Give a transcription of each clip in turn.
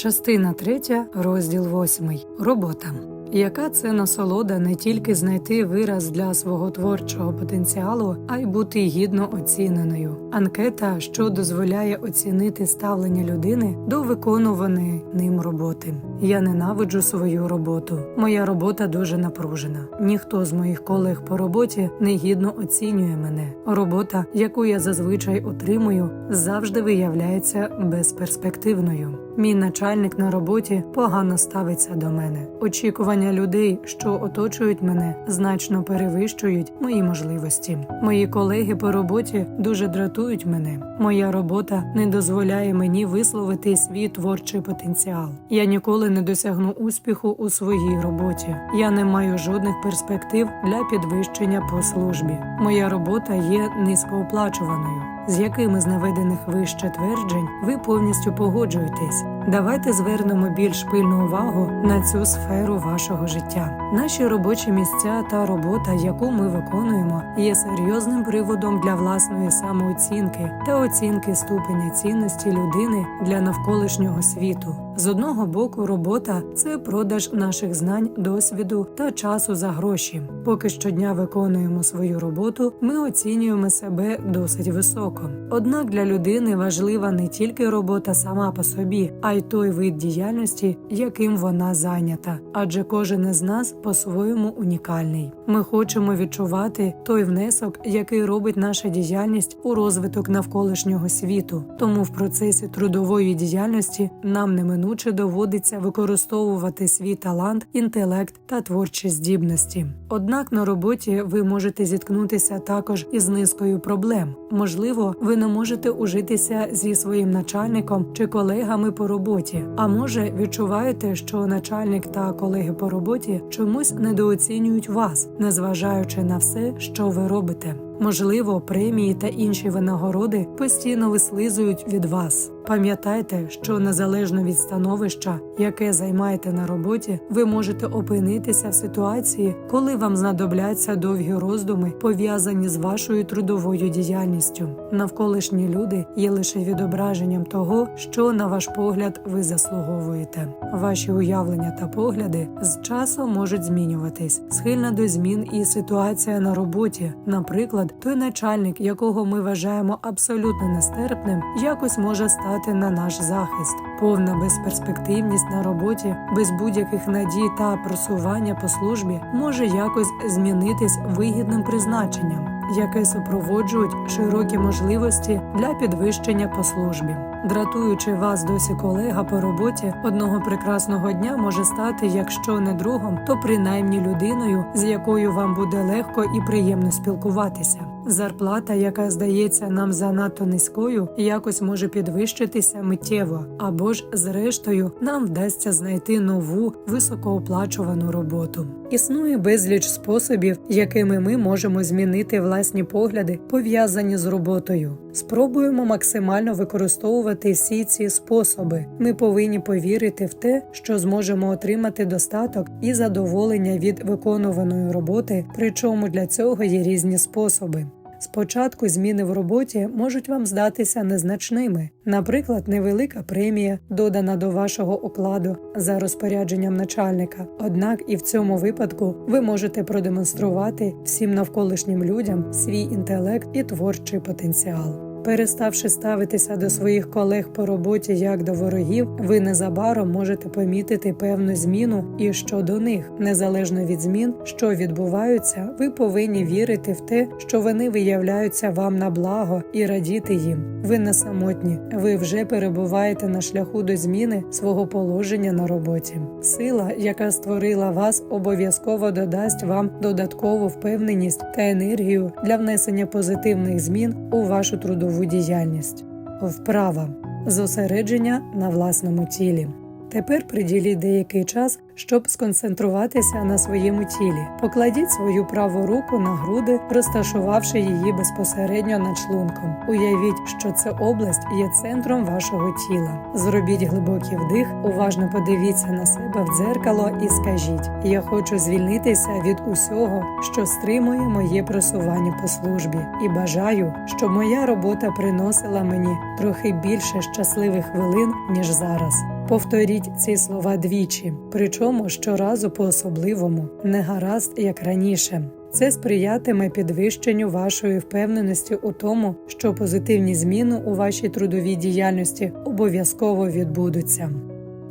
Частина третя, розділ восьмий. Робота. Яка це насолода не тільки знайти вираз для свого творчого потенціалу, а й бути гідно оціненою. Анкета, що дозволяє оцінити ставлення людини до виконуваної ним роботи. Я ненавиджу свою роботу. Моя робота дуже напружена. Ніхто з моїх колег по роботі не гідно оцінює мене. Робота, яку я зазвичай отримую, завжди виявляється безперспективною. Мій начальник на роботі погано ставиться до мене. Очікування людей, що оточують мене, значно перевищують мої можливості. Мої колеги по роботі дуже дратують мене. Моя робота не дозволяє мені висловити свій творчий потенціал. Я ніколи не досягну успіху у своїй роботі. Я не маю жодних перспектив для підвищення по службі. Моя робота є низькооплачуваною. З якими з наведених вище тверджень ви повністю погоджуєтесь? Давайте звернемо більш пильну увагу на цю сферу вашого життя. Наші робочі місця та робота, яку ми виконуємо, є серйозним приводом для власної самооцінки та оцінки ступеня цінності людини для навколишнього світу. З одного боку, робота це продаж наших знань, досвіду та часу за гроші. Поки щодня виконуємо свою роботу, ми оцінюємо себе досить високо. Однак для людини важлива не тільки робота сама по собі, а й той вид діяльності, яким вона зайнята, адже кожен із нас по-своєму унікальний. Ми хочемо відчувати той внесок, який робить наша діяльність у розвиток навколишнього світу. Тому в процесі трудової діяльності нам неминуче доводиться використовувати свій талант, інтелект та творчі здібності. Однак на роботі ви можете зіткнутися також із низкою проблем. Можливо, ви не можете ужитися зі своїм начальником чи колегами по роботі. А може, відчуваєте, що начальник та колеги по роботі чомусь недооцінюють вас, незважаючи на все, що ви робите. Можливо, премії та інші винагороди постійно вислизують від вас. Пам'ятайте, що незалежно від становища, яке займаєте на роботі, ви можете опинитися в ситуації, коли вам знадобляться довгі роздуми, пов'язані з вашою трудовою діяльністю. Навколишні люди є лише відображенням того, що на ваш погляд ви заслуговуєте. Ваші уявлення та погляди з часом можуть змінюватись. Схильна до змін і ситуація на роботі, наприклад, той начальник, якого ми вважаємо абсолютно нестерпним, якось може стати на наш захист. Повна безперспективність на роботі, без будь-яких надій та просування по службі може якось змінитись вигідним призначенням, яке супроводжують широкі можливості для підвищення по службі. Дратуючи вас досі колега по роботі, одного прекрасного дня може стати, якщо не другом, то принаймні людиною, з якою вам буде легко і приємно спілкуватися. Зарплата, яка здається нам занадто низькою, якось може підвищитися миттєво, або ж, зрештою, нам вдасться знайти нову високооплачувану роботу. Існує безліч способів, якими ми можемо змінити власні погляди, пов'язані з роботою. Спробуємо максимально використовувати всі ці способи. Ми повинні повірити в те, що зможемо отримати достаток і задоволення від виконуваної роботи, причому для цього є різні способи. Спочатку зміни в роботі можуть вам здатися незначними, наприклад, невелика премія, додана до вашого окладу за розпорядженням начальника. Однак і в цьому випадку ви можете продемонструвати всім навколишнім людям свій інтелект і творчий потенціал. Переставши ставитися до своїх колег по роботі як до ворогів, ви незабаром можете помітити певну зміну і щодо них, незалежно від змін, що відбуваються, ви повинні вірити в те, що вони виявляються вам на благо і радіти їм. Ви не самотні, ви вже перебуваєте на шляху до зміни свого положення на роботі. Сила, яка створила вас, обов'язково додасть вам додаткову впевненість та енергію для внесення позитивних змін у вашу трудову діяльність. Вправа зосередження на власному тілі. Тепер приділіть деякий час, щоб сконцентруватися на своєму тілі. Покладіть свою праву руку на груди, розташувавши її безпосередньо над шлунком. Уявіть, що ця область є центром вашого тіла. Зробіть глибокий вдих, уважно подивіться на себе в дзеркало і скажіть: Я хочу звільнитися від усього, що стримує моє просування по службі, і бажаю, щоб моя робота приносила мені трохи більше щасливих хвилин ніж зараз. Повторіть ці слова двічі, причому щоразу по-особливому, не гаразд як раніше. Це сприятиме підвищенню вашої впевненості у тому, що позитивні зміни у вашій трудовій діяльності обов'язково відбудуться.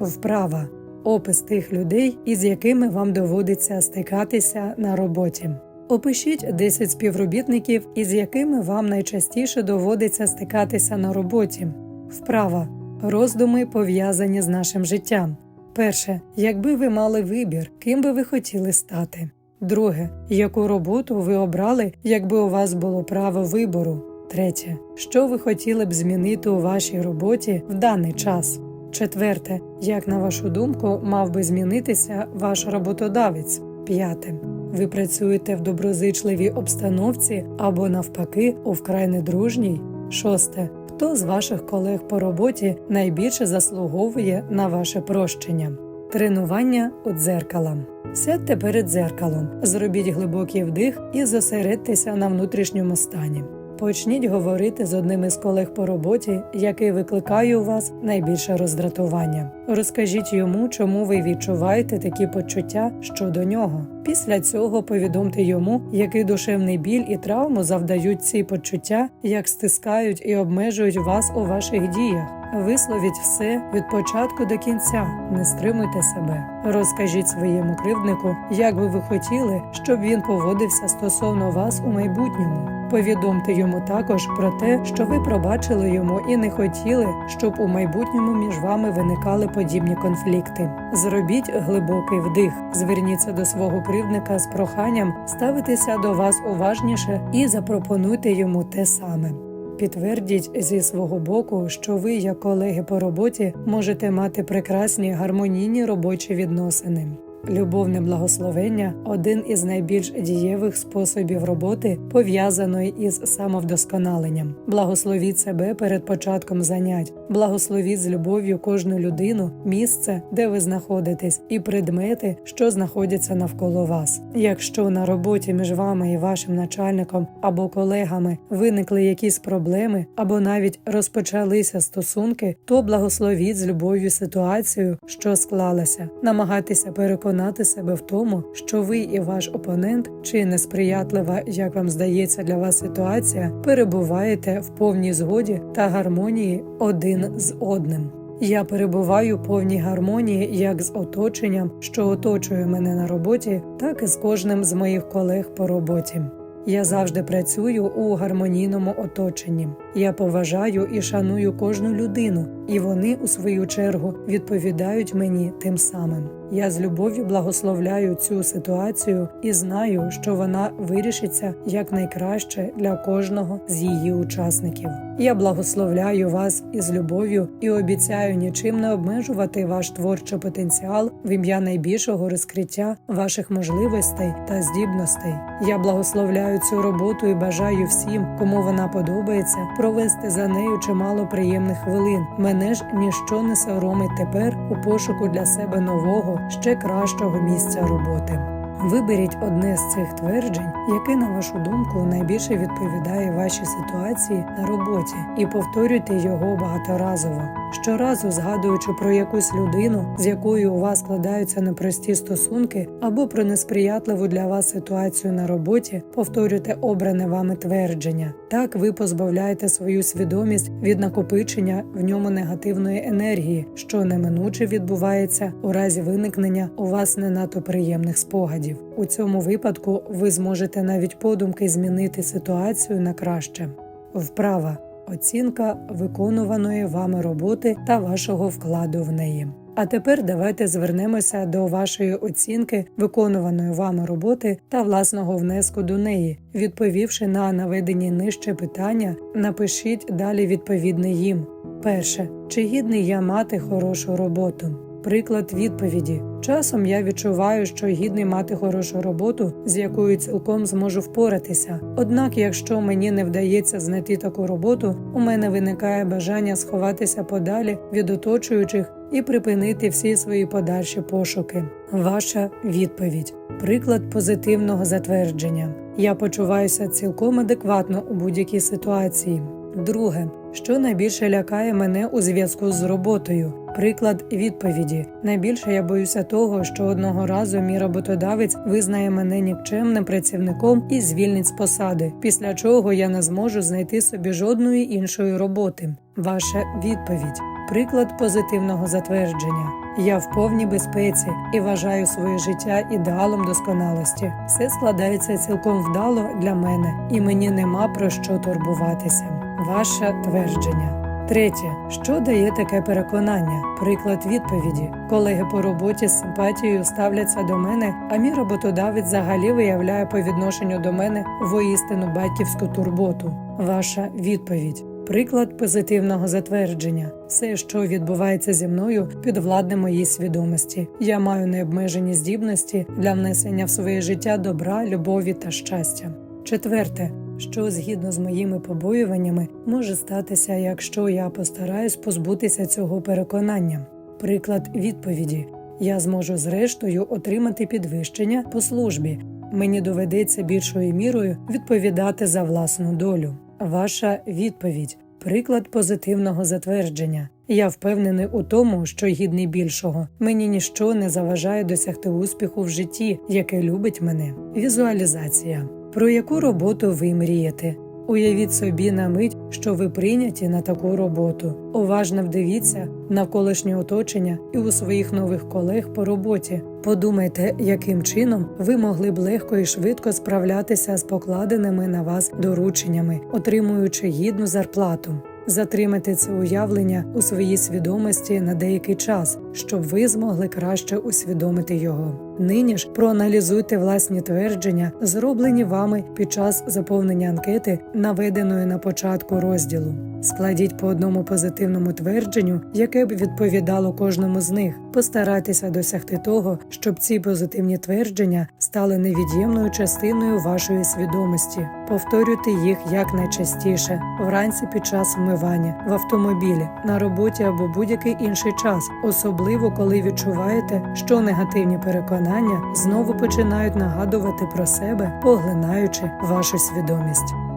Вправа опис тих людей, із якими вам доводиться стикатися на роботі. Опишіть 10 співробітників, із якими вам найчастіше доводиться стикатися на роботі. Вправа роздуми пов'язані з нашим життям. Перше, якби ви мали вибір, ким би ви хотіли стати. Друге, яку роботу ви обрали, якби у вас було право вибору. Третє, що ви хотіли б змінити у вашій роботі в даний час. Четверте, як на вашу думку, мав би змінитися ваш роботодавець. П'яте. Ви працюєте в доброзичливій обстановці або навпаки у вкрай недружній. Шосте. Хто з ваших колег по роботі найбільше заслуговує на ваше прощення? Тренування у дзеркала. Сядьте перед дзеркалом, зробіть глибокий вдих і зосередьтеся на внутрішньому стані. Почніть говорити з одним із колег по роботі, який викликає у вас найбільше роздратування. Розкажіть йому, чому ви відчуваєте такі почуття щодо нього. Після цього повідомте йому, який душевний біль і травму завдають ці почуття, як стискають і обмежують вас у ваших діях. Висловіть все від початку до кінця, не стримуйте себе. Розкажіть своєму кривднику, як би ви хотіли, щоб він поводився стосовно вас у майбутньому. Повідомте йому також про те, що ви пробачили йому і не хотіли, щоб у майбутньому між вами виникали подібні конфлікти. Зробіть глибокий вдих, зверніться до свого кривдника з проханням ставитися до вас уважніше і запропонуйте йому те саме. Підтвердіть зі свого боку, що ви, як колеги по роботі, можете мати прекрасні гармонійні робочі відносини. Любовне благословення один із найбільш дієвих способів роботи, пов'язаної із самовдосконаленням. Благословіть себе перед початком занять, благословіть з любов'ю кожну людину, місце, де ви знаходитесь, і предмети, що знаходяться навколо вас. Якщо на роботі між вами і вашим начальником або колегами виникли якісь проблеми, або навіть розпочалися стосунки, то благословіть з любов'ю ситуацію, що склалася, намагайтеся переконати себе в тому, що ви і ваш опонент, чи несприятлива, як вам здається, для вас ситуація, перебуваєте в повній згоді та гармонії один з одним. Я перебуваю в повній гармонії як з оточенням, що оточує мене на роботі, так і з кожним з моїх колег по роботі. Я завжди працюю у гармонійному оточенні. Я поважаю і шаную кожну людину, і вони, у свою чергу, відповідають мені тим самим. Я з любов'ю благословляю цю ситуацію і знаю, що вона вирішиться якнайкраще для кожного з її учасників. Я благословляю вас із любов'ю і обіцяю нічим не обмежувати ваш творчий потенціал в ім'я найбільшого розкриття ваших можливостей та здібностей. Я благословляю цю роботу і бажаю всім, кому вона подобається, провести за нею чимало приємних хвилин. Мене ж ніщо не соромить тепер у пошуку для себе нового, ще кращого місця роботи. Виберіть одне з цих тверджень, яке, на вашу думку, найбільше відповідає вашій ситуації на роботі, і повторюйте його багаторазово. Щоразу згадуючи про якусь людину, з якою у вас складаються непрості стосунки, або про несприятливу для вас ситуацію на роботі, повторюйте обране вами твердження. Так ви позбавляєте свою свідомість від накопичення в ньому негативної енергії, що неминуче відбувається у разі виникнення у вас не надто приємних спогадів. У цьому випадку ви зможете навіть подумки змінити ситуацію на краще. Вправа оцінка виконуваної вами роботи та вашого вкладу в неї. А тепер давайте звернемося до вашої оцінки виконуваної вами роботи та власного внеску до неї. Відповівши на наведені нижче питання, напишіть далі відповідне їм. Перше, чи гідний я мати хорошу роботу? Приклад відповіді. Часом я відчуваю, що гідний мати хорошу роботу, з якою цілком зможу впоратися. Однак, якщо мені не вдається знайти таку роботу, у мене виникає бажання сховатися подалі від оточуючих і припинити всі свої подальші пошуки. Ваша відповідь. Приклад позитивного затвердження. Я почуваюся цілком адекватно у будь-якій ситуації. Друге, Що найбільше лякає мене у зв'язку з роботою? Приклад відповіді: найбільше я боюся того, що одного разу мій роботодавець визнає мене нікчемним працівником і звільнить з посади, після чого я не зможу знайти собі жодної іншої роботи. Ваша відповідь. Приклад позитивного затвердження. Я в повній безпеці і вважаю своє життя ідеалом досконалості. Все складається цілком вдало для мене, і мені нема про що турбуватися. Ваше твердження. Третє, що дає таке переконання? Приклад відповіді. Колеги по роботі з симпатією ставляться до мене, а мій роботодавець взагалі виявляє по відношенню до мене воістину батьківську турботу. Ваша відповідь. Приклад позитивного затвердження. Все, що відбувається зі мною, підвладне моїй свідомості. Я маю необмежені здібності для внесення в своє життя добра, любові та щастя. Четверте, що згідно з моїми побоюваннями може статися, якщо я постараюсь позбутися цього переконання. Приклад відповіді: я зможу зрештою отримати підвищення по службі. Мені доведеться більшою мірою відповідати за власну долю. Ваша відповідь приклад позитивного затвердження. Я впевнений у тому, що гідний більшого. Мені ніщо не заважає досягти успіху в житті, яке любить мене. Візуалізація. Про яку роботу ви мрієте? Уявіть собі на мить, що ви прийняті на таку роботу. Уважно вдивіться навколишнє оточення і у своїх нових колег по роботі. Подумайте, яким чином ви могли б легко і швидко справлятися з покладеними на вас дорученнями, отримуючи гідну зарплату. Затримайте це уявлення у своїй свідомості на деякий час, щоб ви змогли краще усвідомити його. Нині ж проаналізуйте власні твердження, зроблені вами під час заповнення анкети, наведеної на початку розділу. Складіть по одному позитивному твердженню, яке б відповідало кожному з них. Постарайтеся досягти того, щоб ці позитивні твердження стали невід'ємною частиною вашої свідомості. Повторюйте їх якнайчастіше вранці під час вмивання, в автомобілі, на роботі або будь-який інший час, особливо коли відчуваєте, що негативні переконання знову починають нагадувати про себе, поглинаючи вашу свідомість.